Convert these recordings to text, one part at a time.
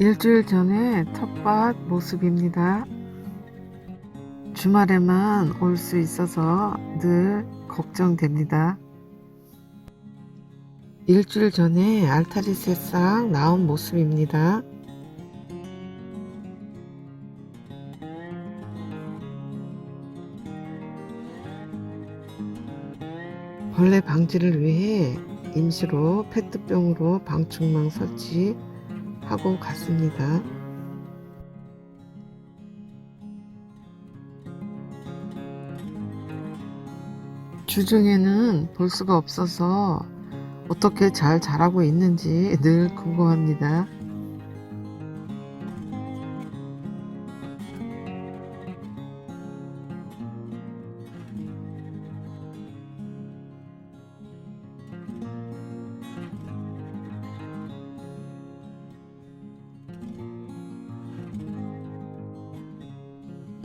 일주일 전에 텃밭 모습입니다. 주말에만 올 수 있어서 늘 걱정됩니다. 일주일 전에 알타리 새싹 나온 모습입니다. 벌레 방지를 위해 임시로 페트병으로 방충망 설치 하고 갔습니다. 주중에는 볼 수가 없어서 어떻게 잘 자라고 있는지 늘 궁금합니다.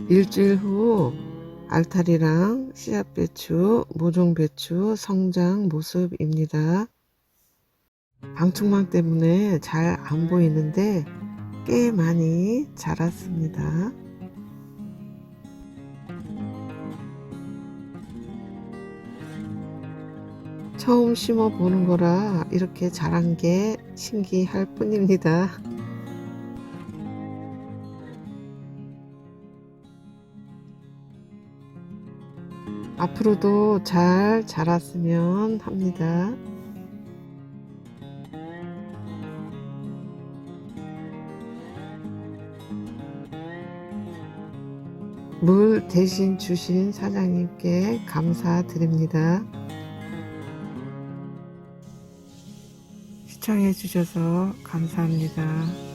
일주일 후 알타리랑 씨앗배추, 모종배추 성장 모습입니다. 방충망 때문에 잘 안 보이는데 꽤 많이 자랐습니다. 처음 심어 보는 거라 이렇게 자란 게 신기할 뿐입니다. 앞으로도 잘 자랐으면 합니다. 물 대신 주신 사장님께 감사드립니다. 시청해 주셔서 감사합니다.